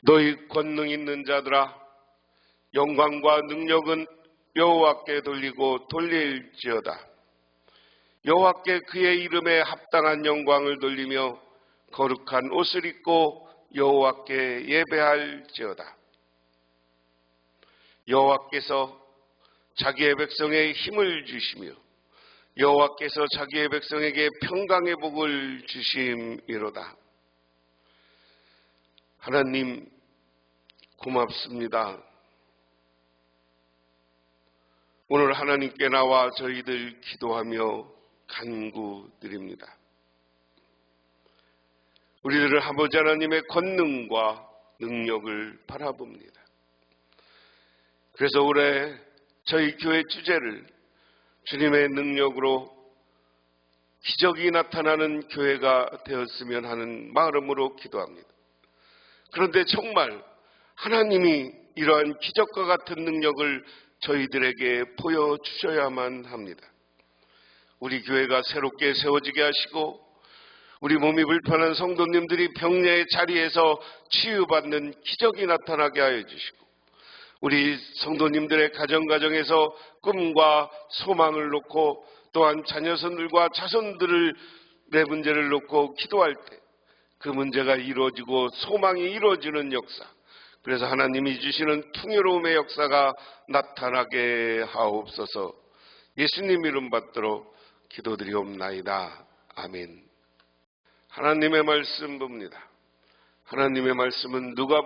너희 권능 있는 자들아 영광과 능력은 여호와께 돌리고 돌릴지어다. 여호와께 그의 이름에 합당한 영광을 돌리며 거룩한 옷을 입고 여호와께 예배할지어다. 여호와께서 자기의 백성에 힘을 주시며 여호와께서 자기의 백성에게 평강의 복을 주심이로다. 하나님 고맙습니다. 오늘 하나님께 나와 저희들 기도하며 간구드립니다. 우리들은 아버지 하나님의 권능과 능력을 바라봅니다. 그래서 올해 저희 교회 주제를 주님의 능력으로 기적이 나타나는 교회가 되었으면 하는 마음으로 기도합니다. 그런데 정말 하나님이 이러한 기적과 같은 능력을 저희들에게 보여주셔야만 합니다. 우리 교회가 새롭게 세워지게 하시고 우리 몸이 불편한 성도님들이 병녀의 자리에서 치유받는 기적이 나타나게 하여 주시고 우리 성도님들의 가정가정에서 꿈과 소망을 놓고 또한 자녀선들과 자손들을 내 문제를 놓고 기도할 때 그 문제가 이루어지고 소망이 이루어지는 역사 그래서 하나님이 주시는 풍요로움의 역사가 나타나게 하옵소서 예수님 이름 받도록 기도드리옵나이다. 아멘. 하나님의 말씀 봅니다. 하나님의 말씀은 누가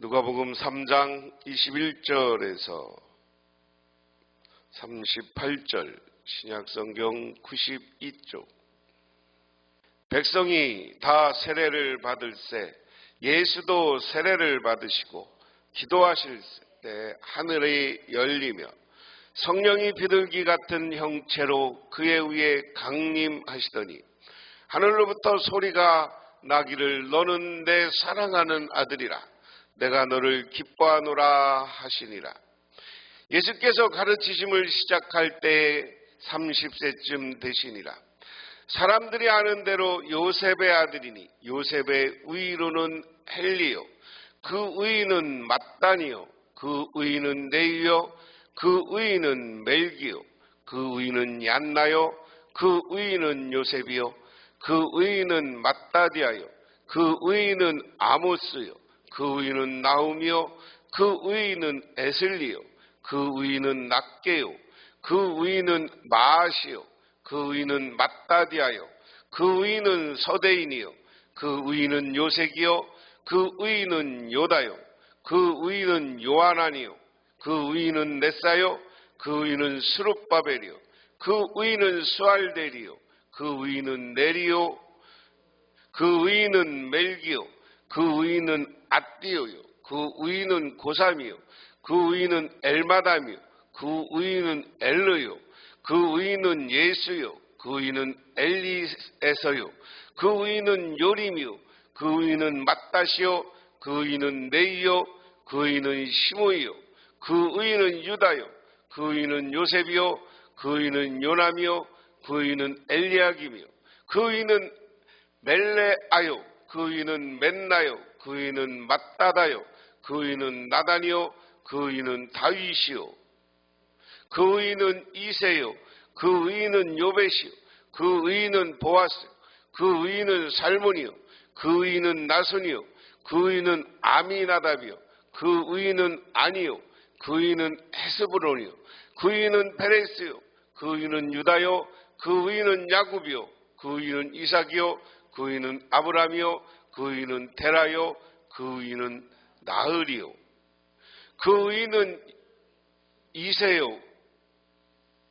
누가복음 3장 21절에서 38절 신약성경 92쪽 백성이 다 세례를 받을세 예수도 세례를 받으시고 기도하실 때 하늘이 열리며 성령이 비둘기 같은 형체로 그의 위에 강림하시더니 하늘로부터 소리가 나기를 너는 내 사랑하는 아들이라 내가 너를 기뻐하노라 하시니라. 예수께서 가르치심을 시작할 때 30세쯤 되시니라. 사람들이 아는 대로 요셉의 아들이니 요셉의 의로는 헬리요 그 의는 마단이요 그 의는 네이요 그 의는 멜기요 그 의는 얀나요 그 의는 요셉이요 그 의는 마따디아요 그 의는 아모스요 그 의는 나우미요 그 의는 에슬리요 그 의는 낫게요 그 의는 마아시요 그 의는 마따디아요 그 의는 서대인이요 그 의는 요색이요 그 의는 요다요 그 의는 요하나니요 그 의는 넷사요 그 의는 스룹바벨이요 그 의는 수알데리요 그 의는 네리요 그 의는 멜기요 그 의는 아띠요요 그 의는 고삼이요 그 의는 엘마담이요 그 의는 엘르요 그 의는 예수요 그 의는 엘리에서요 그 의는 요림이요 그 의는 마따시요 그 의는 네이요 그 의는 시모이요 그 의는 유다요 그 의는 요셉이요 그 의는 요남이요 그 의는 엘리야김이요 그 의는 멜레아요 그 의는 맨나요 그 의는 맞다다요 그 의는 나단이요 그 의는 다윗이요 그 의는 이세요 그 의는 요벳이요 그 의는 보아스 그 의는 살몬이요 그 의는 나손이요 그 의는 아미나답이요 그 의는 아니요 그 의는 헤스브론이요 그 의는 페레스요 그 의는 유다요 그 의는 야굽이요 그 의는 이삭이요 그 의는 아브라함이요 그 의는 테라요 그 의는 나흘이요 그 의는 이세요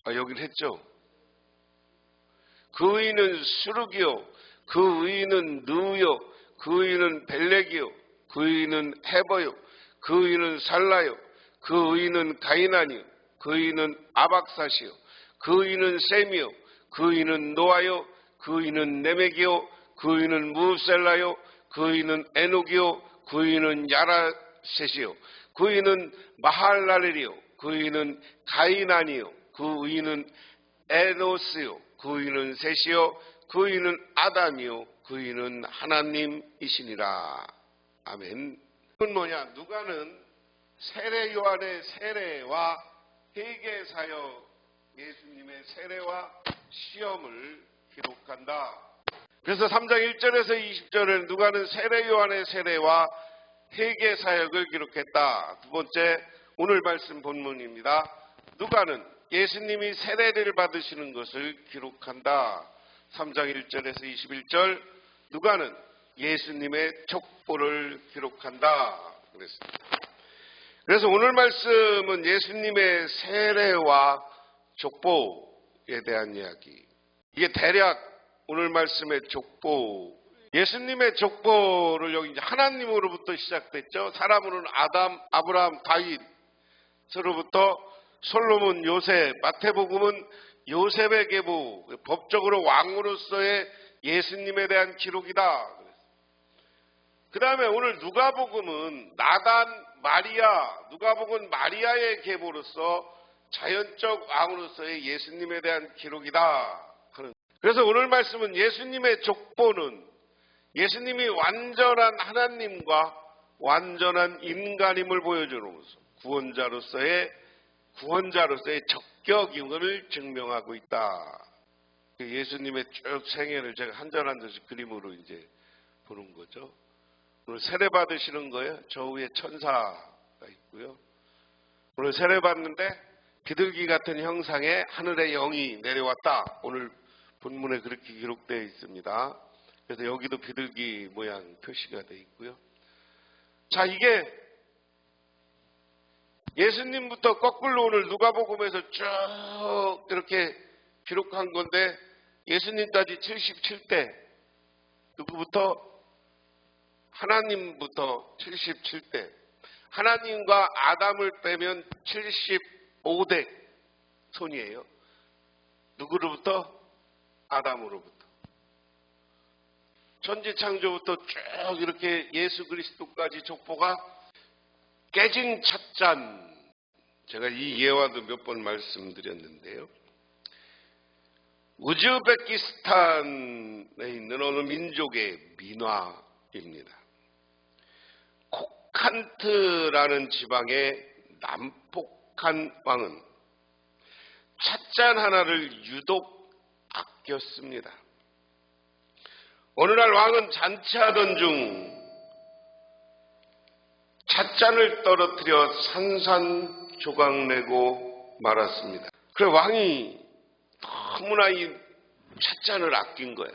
아 여긴 했죠 그 의는 수르기요 그 의는 느요 그 의는 벨렉이요 그 의는 헤버요 그 의는 살라요 그 의는 가이나니요 그 의는 아박사시요 그 의는 셈이요 그 의는 노아요 그 의는 네메기요 그 의는 무셀라요 그 의는 에녹이요 그 의는 야라셋이요 그 의는 마할랄렐이요 그 의는 가이나니요 그 의는 에노스요 그 의는 셋이요 그 의는 아담이요 그 의는 하나님이시니라 아멘 그건 뭐냐? 누가는 세례 요한의 세례와 회개 사역 예수님의 세례와 시험을 기록한다. 그래서 3장 1절에서 20절에 누가는 세례 요한의 세례와 회개 사역을 기록했다. 두 번째 오늘 말씀 본문입니다. 누가는 예수님이 세례를 받으시는 것을 기록한다. 3장 1절에서 21절 누가는 예수님의 족보를 기록한다. 그랬습니다. 그래서 오늘 말씀은 예수님의 세례와 족보에 대한 이야기. 이게 대략 오늘 말씀의 족보. 예수님의 족보를 여기 하나님으로부터 시작됐죠. 사람으로는 아담, 아브라함, 다윗으로부터 솔로몬, 요셉, 마태복음은 요셉의 계보, 법적으로 왕으로서의 예수님에 대한 기록이다. 그 다음에 오늘 누가복음은 나단, 마리아, 누가복음 마리아의 계보로서 자연적 왕으로서의 예수님에 대한 기록이다. 그래서 오늘 말씀은 예수님의 족보는 예수님이 완전한 하나님과 완전한 인간임을 보여주면서 구원자로서의 구원자로서의 적격임을 증명하고 있다. 그 예수님의 쭉 생애를 제가 한 절 한 절씩 그림으로 이제 보는 거죠. 오늘 세례 받으시는 거예요. 저 위에 천사가 있고요. 오늘 세례 받는데 비둘기 같은 형상의 하늘의 영이 내려왔다. 오늘 본문에 그렇게 기록되어 있습니다. 그래서 여기도 비둘기 모양 표시가 되어 있고요. 자, 이게 예수님부터 거꾸로 오늘 누가복음에서 쭉 이렇게 기록한 건데 예수님까지 77대 누구부터 하나님부터 77대 하나님과 아담을 빼면 75대 손이에요. 누구로부터? 아담으로부터. 천지 창조부터 쭉 이렇게 예수 그리스도까지 족보가 깨진 찻잔. 제가 이 예화도 몇 번 말씀드렸는데요. 우즈베키스탄에 있는 어느 민족의 민화입니다. 칸트라는 지방의 남폭한 왕은 찻잔 하나를 유독 아꼈습니다. 어느 날 왕은 잔치하던 중 찻잔을 떨어뜨려 산산조각 내고 말았습니다. 그래 왕이 너무나 이 찻잔을 아낀 거예요.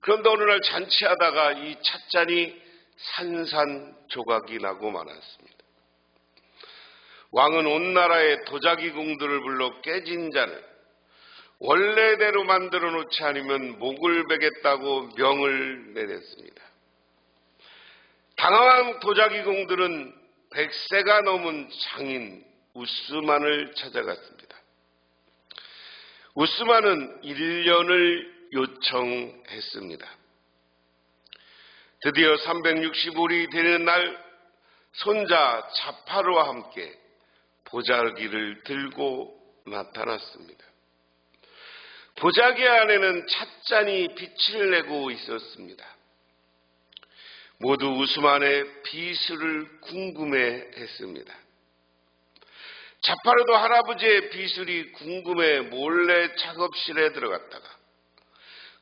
그런데 어느 날 잔치하다가 이 찻잔이 산산조각이 나고 말았습니다. 왕은 온 나라의 도자기공들을 불러 깨진 잔을 원래대로 만들어 놓지 않으면 목을 베겠다고 명을 내렸습니다. 당황한 도자기공들은 백세가 넘은 장인 우스만을 찾아갔습니다. 우스만은 1년을 요청했습니다. 드디어 365일이 되는 날 손자 자파로와 함께 보자기를 들고 나타났습니다. 보자기 안에는 찻잔이 빛을 내고 있었습니다. 모두 우스만의 비술을 궁금해 했습니다. 자파로도 할아버지의 비술이 궁금해 몰래 작업실에 들어갔다가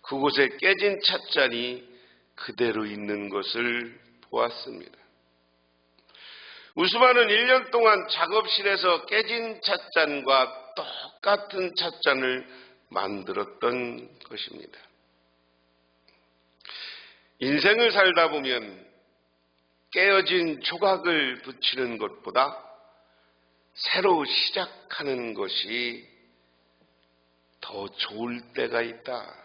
그곳에 깨진 찻잔이 그대로 있는 것을 보았습니다. 우스만은 1년 동안 작업실에서 깨진 찻잔과 똑같은 찻잔을 만들었던 것입니다. 인생을 살다 보면 깨어진 조각을 붙이는 것보다 새로 시작하는 것이 더 좋을 때가 있다.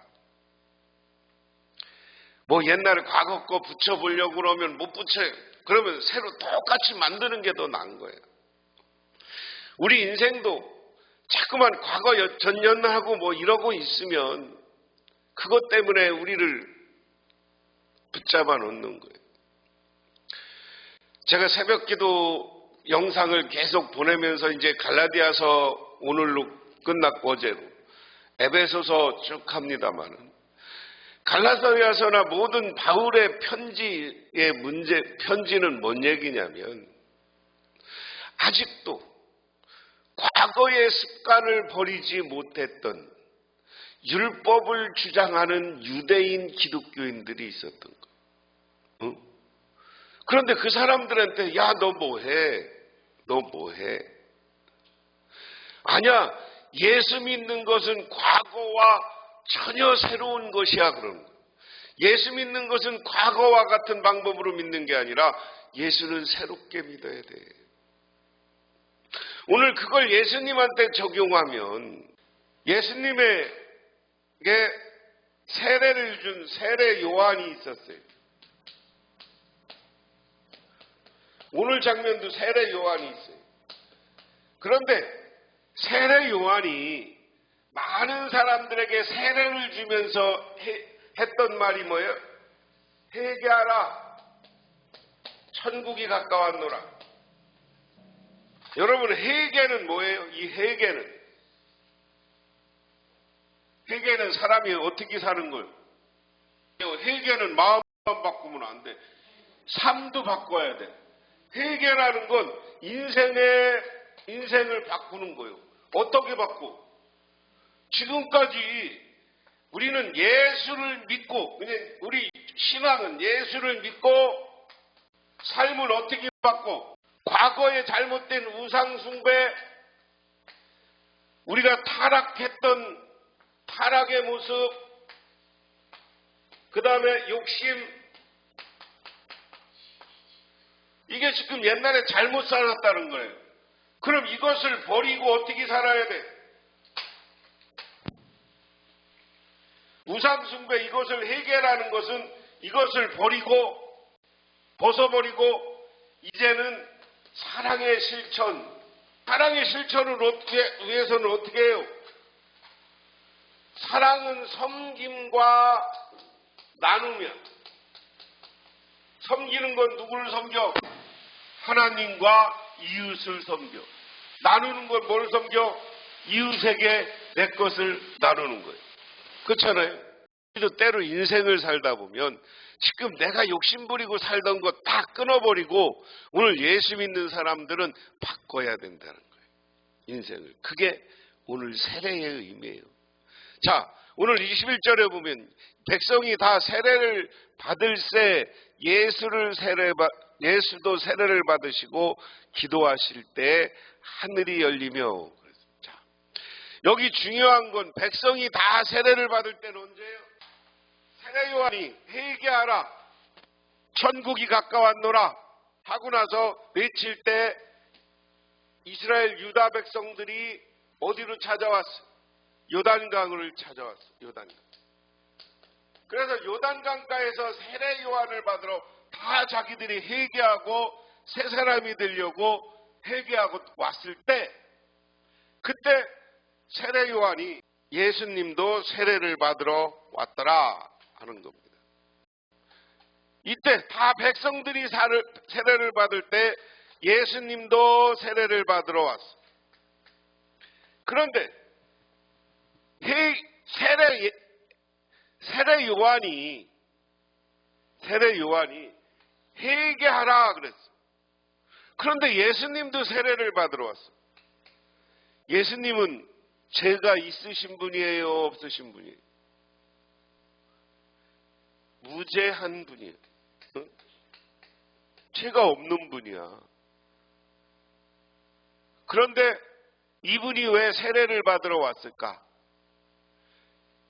뭐 옛날에 과거 거 붙여보려고 그러면 못 붙여요. 그러면 새로 똑같이 만드는 게 더 나은 거예요. 우리 인생도 자꾸만 과거 전연하고 뭐 이러고 있으면 그것 때문에 우리를 붙잡아 놓는 거예요. 제가 새벽 기도 영상을 계속 보내면서 이제 갈라디아서 오늘로 끝났고 어제로 에베소서 쭉 합니다만은 갈라서야서나 모든 바울의 편지의 문제, 편지는 뭔 얘기냐면, 아직도 과거의 습관을 버리지 못했던 율법을 주장하는 유대인 기독교인들이 있었던 거. 응? 그런데 그 사람들한테 야 너 뭐해? 너 뭐해? 아니야 예수 믿는 것은 과거와 전혀 새로운 것이야 그런 거. 예수 믿는 것은 과거와 같은 방법으로 믿는 게 아니라 예수는 새롭게 믿어야 돼. 오늘 그걸 예수님한테 적용하면 예수님 에게 세례를 준 세례 요한이 있었어요. 오늘 장면도 세례 요한이 있어요. 그런데 세례 요한이 많은 사람들에게 세례를 주면서 해- 했던 말이 뭐예요? 회개하라. 천국이 가까웠노라. 여러분 회개는 뭐예요? 이 회개는 회개는 사람이 어떻게 사는 걸? 회개는 마음만 바꾸면 안 돼. 삶도 바꿔야 돼. 회개라는 건 인생의 인생을 바꾸는 거예요. 어떻게 바꿔? 지금까지 우리는 예수를 믿고 그냥 우리 신앙은 예수를 믿고 삶을 어떻게 바꿔? 과거의 잘못된 우상 숭배, 우리가 타락했던 타락의 모습, 그 다음에 욕심, 이게 지금 옛날에 잘못 살았다는 거예요. 그럼 이것을 버리고 어떻게 살아야 돼? 우상숭배 이것을 해결하는 것은 이것을 버리고 벗어버리고 이제는 사랑의 실천, 사랑의 실천을 어떻게, 위해서는 어떻게 해요? 사랑은 섬김과 나누며, 섬기는 건 누구를 섬겨? 하나님과 이웃을 섬겨. 나누는 건 뭘 섬겨? 이웃에게 내 것을 나누는 거예요. 그렇잖아요. 우리도 때로 인생을 살다 보면 지금 내가 욕심부리고 살던 거 다 끊어버리고 오늘 예수 믿는 사람들은 바꿔야 된다는 거예요. 인생을. 그게 오늘 세례의 의미예요. 자, 오늘 21절에 보면 백성이 다 세례를 받을 새 예수를 세례 받 예수도 세례를 받으시고 기도하실 때 하늘이 열리며 자, 여기 중요한 건 백성이 다 세례를 받을 때는 언제예요? 세례 요한이 회개하라 천국이 가까웠노라 하고 나서 외칠 때 이스라엘 유다 백성들이 어디로 찾아왔어? 요단강을 찾아왔어. 요단강. 그래서 요단강가에서 세례 요한을 받으러 다 자기들이 회개하고 새 사람이 되려고 회개하고 왔을 때 그때 세례 요한이 예수님도 세례를 받으러 왔더라 하는 겁니다. 이때 다 백성들이 세례를 받을 때 예수님도 세례를 받으러 왔어. 그런데 회- 세례 예- 세례 요한이 세례 요한이 회개하라 그랬어. 그런데 예수님도 세례를 받으러 왔어. 예수님은 죄가 있으신 분이에요, 없으신 분이에요? 무죄한 분이에요. 응? 죄가 없는 분이야. 그런데 이분이 왜 세례를 받으러 왔을까?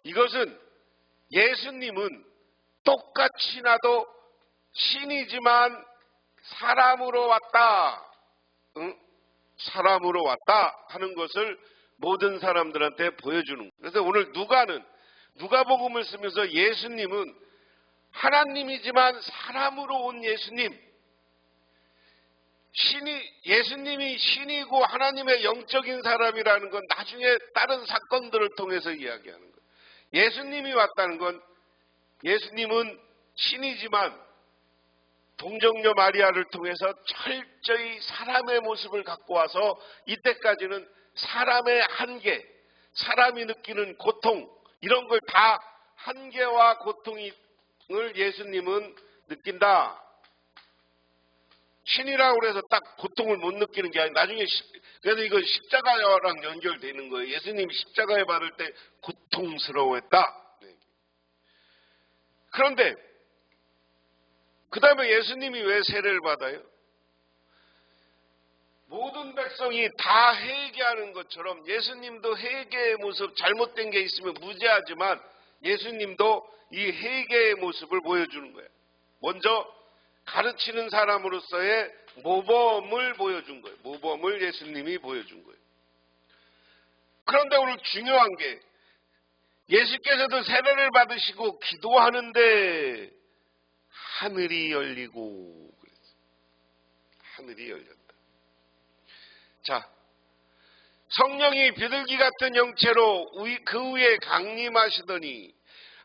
이것은 예수님은 똑같이 나도 신이지만 사람으로 왔다. 응? 사람으로 왔다 하는 것을 모든 사람들한테 보여주는. 그래서 오늘 누가는 누가복음을 쓰면서 예수님은 하나님이지만 사람으로 온 예수님 신이 예수님이 신이고 하나님의 영적인 사람이라는 건 나중에 다른 사건들을 통해서 이야기하는 거 예수님이 왔다는 건 예수님은 신이지만 동정녀 마리아를 통해서 철저히 사람의 모습을 갖고 와서 이때까지는 사람의 한계, 사람이 느끼는 고통 이런 걸 다 한계와 고통을 예수님은 느낀다. 신이라고 그래서 딱 고통을 못 느끼는 게 아니라 나중에 십- 그래서 이거 십자가랑 연결되는 거예요. 예수님이 십자가에 받을 때 고통스러워했다. 네. 그런데 그 다음에 예수님이 왜 세례를 받아요? 모든 백성이 다 회개하는 것처럼 예수님도 회개의 모습 잘못된 게 있으면 무죄하지만 예수님도 이 회개의 모습을 보여주는 거예요. 먼저 가르치는 사람으로서의 모범을 보여준 거예요. 모범을 예수님이 보여준 거예요. 그런데 오늘 중요한 게 예수께서도 세례를 받으시고 기도하는데 하늘이 열리고 그랬어요. 하늘이 열렸다. 자, 성령이 비둘기 같은 형체로 위- 그 위에 강림하시더니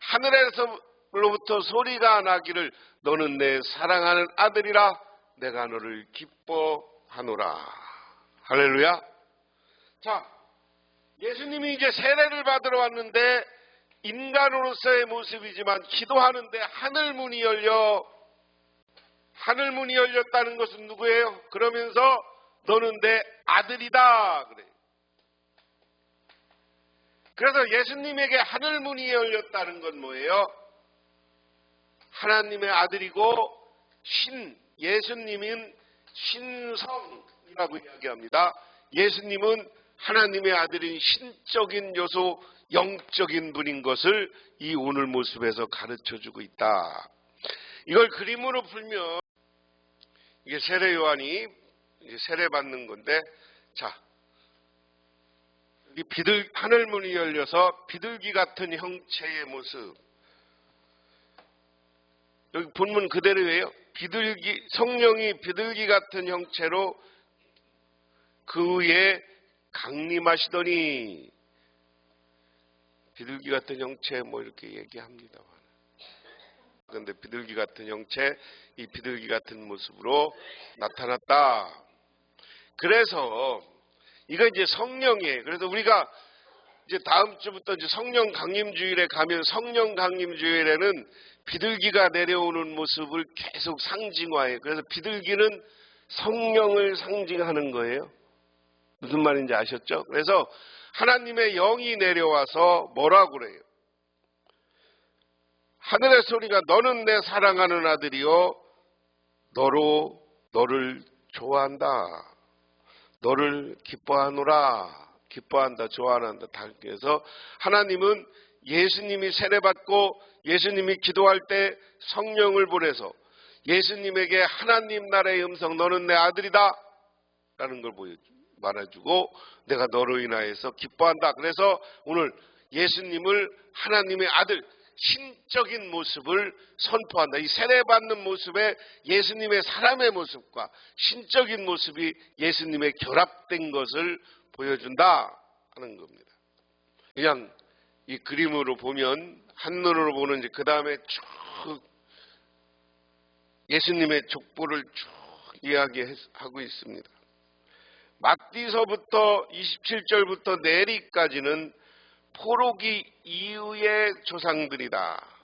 하늘에서로부터 소리가 나기를 너는 내 사랑하는 아들이라 내가 너를 기뻐하노라. 할렐루야. 자, 예수님이 이제 세례를 받으러 왔는데 인간으로서의 모습이지만 기도하는데 하늘 문이 열려 하늘 문이 열렸다는 것은 누구예요? 그러면서 너는 내 아들이다 그래. 그래서 예수님에게 하늘 문이 열렸다는 건 뭐예요? 하나님의 아들이고 신 예수님은 신성이라고 이야기합니다. 예수님은 하나님의 아들인 신적인 요소, 영적인 분인 것을 이 오늘 모습에서 가르쳐 주고 있다. 이걸 그림으로 풀면 이게 세례 요한이 세례 받는 건데 자, 이 비둘 하늘 문이 열려서 비둘기 같은 형체의 모습. 여기 본문 그대로예요. 비둘기 성령이 비둘기 같은 형체로 그 위에 강림하시더니 비둘기 같은 형체 뭐 이렇게 얘기합니다만. 그런데 비둘기 같은 형체, 이 비둘기 같은 모습으로 나타났다. 그래서 이거 이제 성령이에요. 그래서 우리가 이제 다음 주부터 이제 성령 강림 주일에 가면 성령 강림 주일에는 비둘기가 내려오는 모습을 계속 상징화해요. 그래서 비둘기는 성령을 상징하는 거예요. 무슨 말인지 아셨죠? 그래서 하나님의 영이 내려와서 뭐라고 그래요? 하늘의 소리가 너는 내 사랑하는 아들이요 너로 너를 좋아한다. 너를 기뻐하노라. 기뻐한다, 좋아한다. 다 그래서 하나님은 예수님이 세례받고 예수님이 기도할 때 성령을 보내서 예수님에게 하나님 나라의 음성 너는 내 아들이다 라는 걸 말해주고 내가 너로 인하여서 기뻐한다. 그래서 오늘 예수님을 하나님의 아들 신적인 모습을 선포한다. 이 세례받는 모습에 예수님의 사람의 모습과 신적인 모습이 예수님의 결합된 것을 보여준다 하는 겁니다. 그냥 이 그림으로 보면 한눈으로 보는 그 다음에 쭉 예수님의 족보를 쭉 이야기하고 있습니다. 마띠서부터 27절부터 내리까지는 포로기 이후의 조상들이다.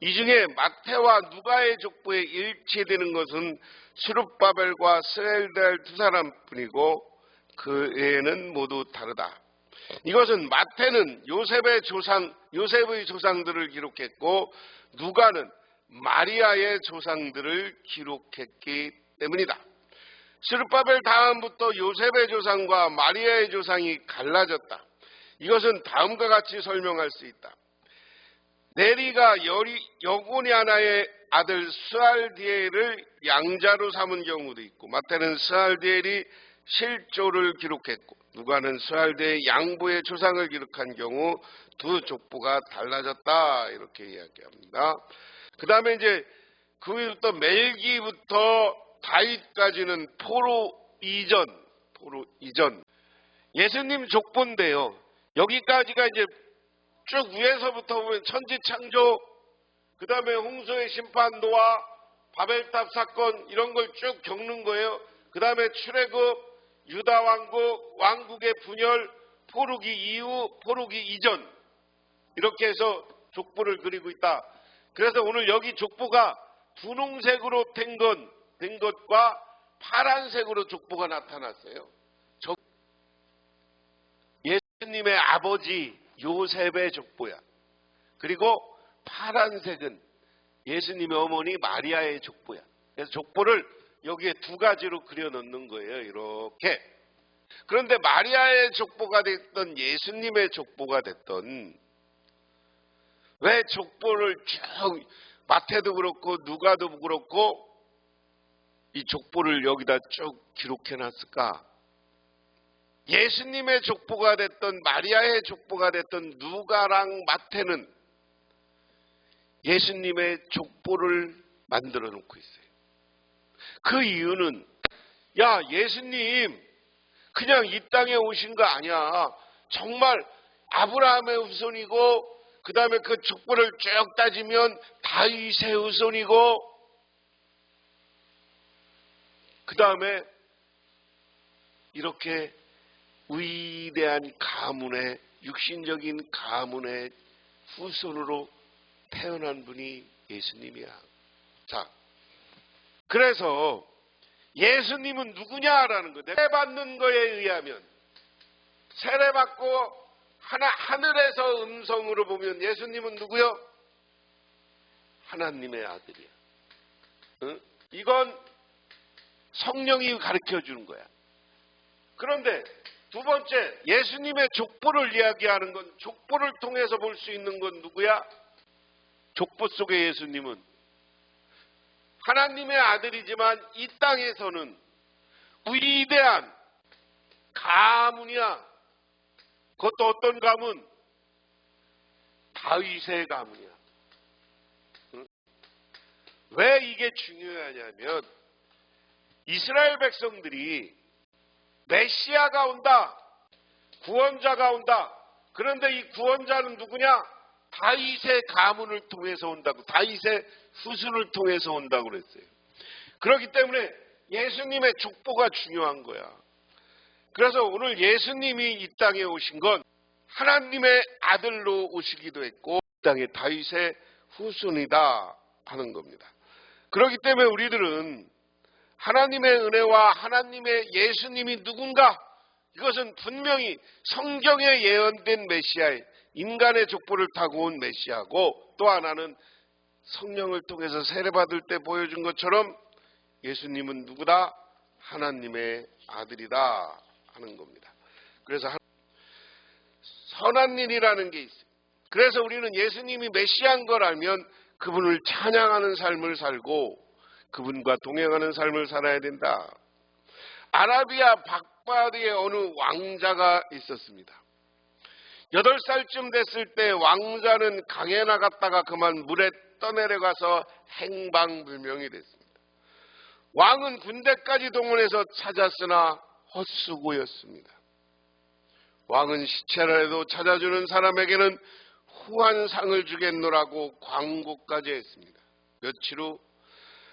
이 중에 마태와 누가의 족보에 일치되는 것은 수룹바벨과 스엘델 두 사람뿐이고 그 외에는 모두 다르다. 이것은 마태는 요셉의 조상, 요셉의 조상들을 기록했고 누가는 마리아의 조상들을 기록했기 때문이다. 스룹바벨 다음부터 요셉의 조상과 마리아의 조상이 갈라졌다. 이것은 다음과 같이 설명할 수 있다. 네리가 여리, 여고니 하나의 아들 스알디엘을 양자로 삼은 경우도 있고 마태는 스알디엘이 실조를 기록했고 누가는 스알디의 양부의 조상을 기록한 경우 두 족보가 달라졌다 이렇게 이야기합니다. 그 다음에 이제 그 위부터 멜기부터 다윗까지는 포로 이전, 포로 이전. 예수님 족보인데요. 여기까지가 이제 쭉 위에서부터 보면 천지 창조, 그 다음에 홍수의 심판 노아, 바벨탑 사건 이런 걸 쭉 겪는 거예요. 그 다음에 출애굽, 유다 왕국, 왕국의 분열, 포르기 이후, 포르기 이전 이렇게 해서 족보를 그리고 있다. 그래서 오늘 여기 족보가 분홍색으로 된 것, 된 것과 파란색으로 족보가 나타났어요. 저- 예수님의 아버지 요셉의 족보야. 그리고 파란색은 예수님의 어머니 마리아의 족보야. 그래서 족보를 여기에 두 가지로 그려 넣는 거예요. 이렇게. 그런데 마리아의 족보가 됐던 예수님의 족보가 됐던 왜 족보를 쭉 마태도 그렇고 누가도 그렇고 이 족보를 여기다 쭉 기록해 놨을까? 예수님의 족보가 됐던 마리아의 족보가 됐던 누가랑 마태는 예수님의 족보를 만들어 놓고 있어요. 그 이유는 야 예수님 그냥 이 땅에 오신 거 아니야. 정말 아브라함의 후손이고 그 다음에 그 족보를 쭉 따지면 다윗의 후손이고 그 다음에 이렇게 위대한 가문의 육신적인 가문의 후손으로 태어난 분이 예수님이야. 자, 그래서 예수님은 누구냐라는 거. 세례받는 거에 의하면 세례받고 하나 하늘에서 음성으로 보면 예수님은 누구요? 하나님의 아들이야. 응? 이건 성령이 가르쳐 주는 거야. 그런데 두 번째 예수님의 족보를 이야기하는 건 족보를 통해서 볼 수 있는 건 누구야? 족보 속의 예수님은 하나님의 아들이지만 이 땅에서는 위대한 가문이야. 그것도 어떤 가문? 다윗의 가문이야. 응? 왜 이게 중요하냐면 이스라엘 백성들이 메시아가 온다. 구원자가 온다. 그런데 이 구원자는 누구냐? 다윗의 가문을 통해서 온다고. 다윗의 후손을 통해서 온다고 그랬어요. 그렇기 때문에 예수님의 족보가 중요한 거야. 그래서 오늘 예수님이 이 땅에 오신 건 하나님의 아들로 오시기도 했고 이 땅에 다윗의 후손이다 하는 겁니다. 그렇기 때문에 우리들은 하나님의 은혜와 하나님의 예수님이 누군가 이것은 분명히 성경에 예언된 메시아의 인간의 족보를 타고 온 메시아고 또 하나는 성령을 통해서 세례받을 때 보여준 것처럼 예수님은 누구다? 하나님의 아들이다 하는 겁니다. 그래서 선한 일이라는 게 있어요. 그래서 우리는 예수님이 메시아인 걸 알면 그분을 찬양하는 삶을 살고 그분과 동행하는 삶을 살아야 된다. 아라비아 박바디에 어느 왕자가 있었습니다. 여덟 살쯤 됐을 때 왕자는 강에 나갔다가 그만 물에 떠내려가서 행방불명이 됐습니다. 왕은 군대까지 동원해서 찾았으나 헛수고였습니다. 왕은 시체라도 찾아주는 사람에게는 후한 상을 주겠노라고 광고까지 했습니다. 며칠 후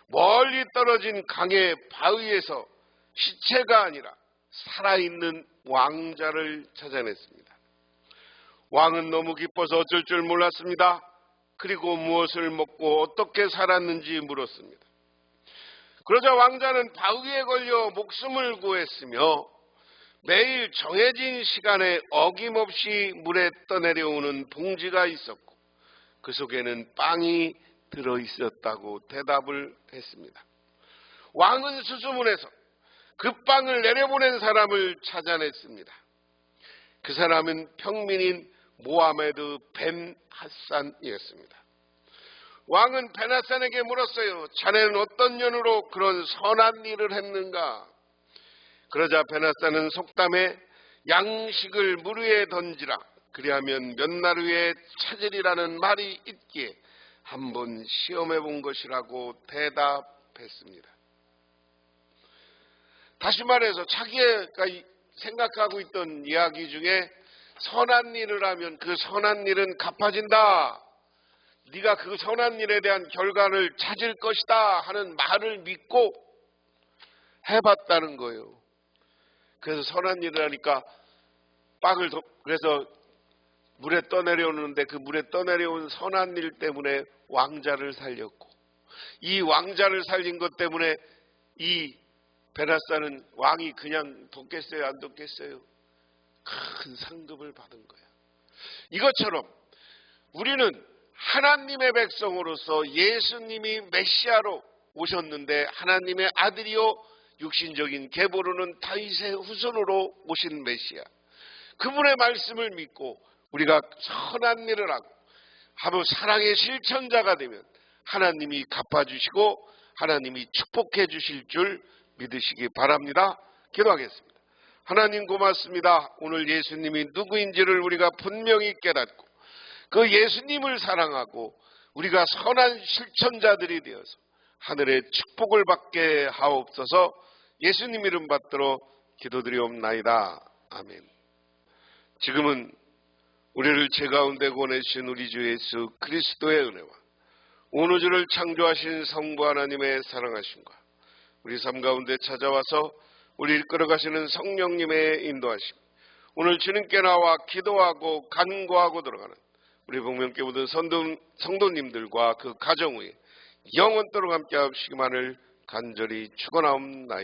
멀리 떨어진 강의 바위에서 시체가 아니라 살아있는 왕자를 찾아냈습니다. 왕은 너무 기뻐서 어쩔 줄 몰랐습니다. 그리고 무엇을 먹고 어떻게 살았는지 물었습니다. 그러자 왕자는 바위에 걸려 목숨을 구했으며 매일 정해진 시간에 어김없이 물에 떠내려오는 봉지가 있었고 그 속에는 빵이 들어 있었다고 대답을 했습니다. 왕은 수수문해서 그 빵을 내려보낸 사람을 찾아냈습니다. 그 사람은 평민인 모하메드 벤 하산이었습니다. 왕은 벤 하산에게 물었어요. 자네는 어떤 년으로 그런 선한 일을 했는가? 그러자 벤 하산은 속담에 양식을 물 위에 던지라. 그리하면 몇 날 후에 찾으리라는 말이 있기에 한번 시험해 본 것이라고 대답했습니다. 다시 말해서 자기가 생각하고 있던 이야기 중에 선한 일을 하면 그 선한 일은 갚아진다. 네가 그 선한 일에 대한 결과를 찾을 것이다 하는 말을 믿고 해봤다는 거예요. 그래서 선한 일을 하니까 빵을 더, 그래서 물에 떠내려오는데 그 물에 떠내려온 선한 일 때문에 왕자를 살렸고 이 왕자를 살린 것 때문에 이 베나사는 왕이 그냥 돕겠어요 안 돕겠어요? 큰 상급을 받은 거야. 이것처럼 우리는 하나님의 백성으로서 예수님이 메시아로 오셨는데 하나님의 아들이요 육신적인 계보로는 다윗의 후손으로 오신 메시아. 그분의 말씀을 믿고 우리가 선한 일을 하고 하며 사랑의 실천자가 되면 하나님이 갚아주시고 하나님이 축복해 주실 줄 믿으시기 바랍니다. 기도하겠습니다. 하나님 고맙습니다. 오늘 예수님이 누구인지를 우리가 분명히 깨닫고 그 예수님을 사랑하고 우리가 선한 실천자들이 되어서 하늘의 축복을 받게 하옵소서 예수님 이름 받들어 기도드리옵나이다. 아멘. 지금은 우리를 제 가운데 보내신 우리 주 예수 그리스도의 은혜와 온 우주를 창조하신 성부 하나님의 사랑하심과 우리 삶 가운데 찾아와서 우리 이끌어 가시는 성령님의 인도하심 오늘 주님께 나와 기도하고 간구하고 들어가는 우리 복명께 묻은 성도, 성도님들과 그 가정 위에 영원토록 함께 하시기만을 간절히 축원하옵나이다.